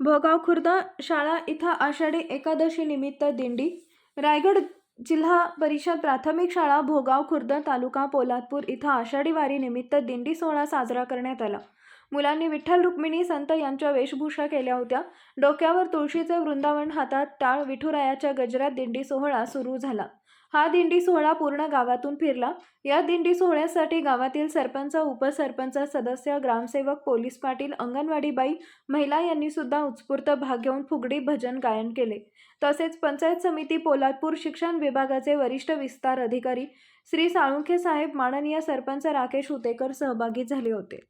भोगाव खुर्द शाळा इथं आषाढी एकादशी निमित्त दिंडी. रायगड जिल्हा परिषद प्राथमिक शाळा भोगाव खुर्द तालुका पोलादपूर इथं आषाढी वारी निमित्त दिंडी सोहळा साजरा करण्यात आला. मुलांनी विठ्ठल रुक्मिणी संत यांच्या वेशभूषा केल्या होत्या. डोक्यावर तुळशीचे वृंदावन हातात टाळ विठुरायाच्या गजरात दिंडी सोहळा सुरू झाला. हा दिंडी सोहळा पूर्ण गावातून फिरला. या दिंडी सोहळ्यासाठी गावातील सरपंच उपसरपंच सदस्य ग्रामसेवक पोलीस पाटील अंगणवाडीबाई महिला यांनी सुद्धा उत्स्फूर्त भाग घेऊन फुगडी भजन गायन केले. तसेच पंचायत समिती पोलादपूर शिक्षण विभागाचे वरिष्ठ विस्तार अधिकारी श्री साळुंखे साहेब माननीय सरपंच राकेश हुतेकर सहभागी झाले होते.